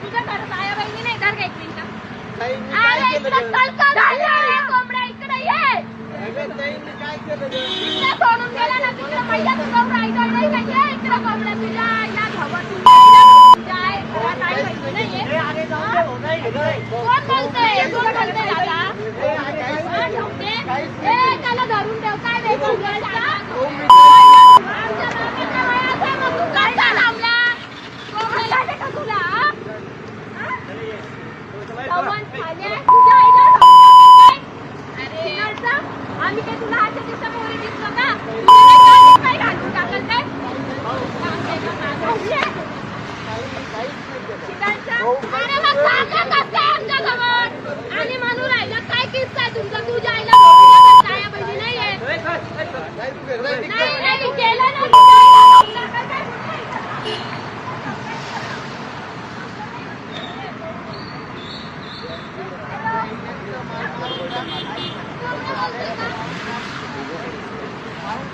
तुझ्या घरात आया बहिणी नाही घर घ्यायची का सोडून गेला ना तिकडे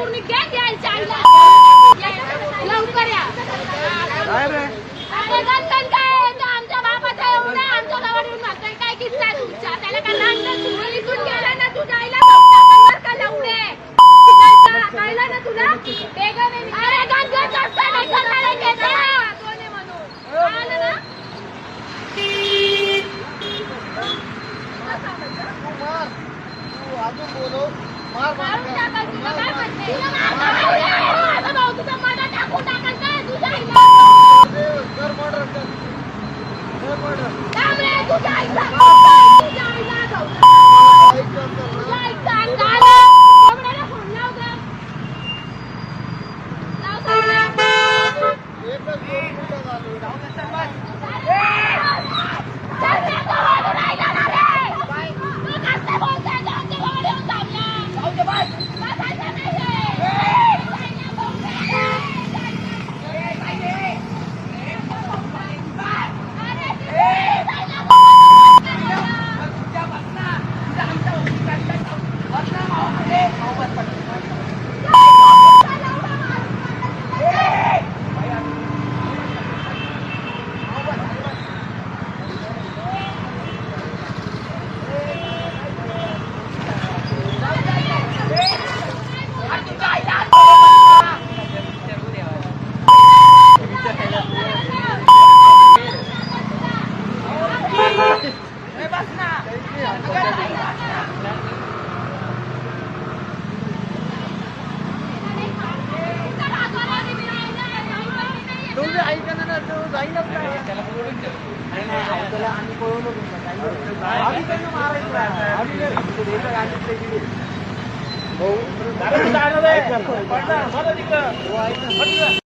पूर्ण गॅस द्यायच्या आईला. लवकर या. प्रधानमंत्री काय तो आमच्या बापाचा एवढा आमच्या गावात येऊन मागताय काय किस्सा आहे तुमचा? त्याला काय लागलं तुला इथून गेला ना? तुझ्या आईला बघता का लवडे कळलं ना तुला? बेगम अरे गांजत असताना घराला घेता कोणी म्हणून आलं ना? तू अजून बोलव. टाकून टाकायचं भाऊ जाणार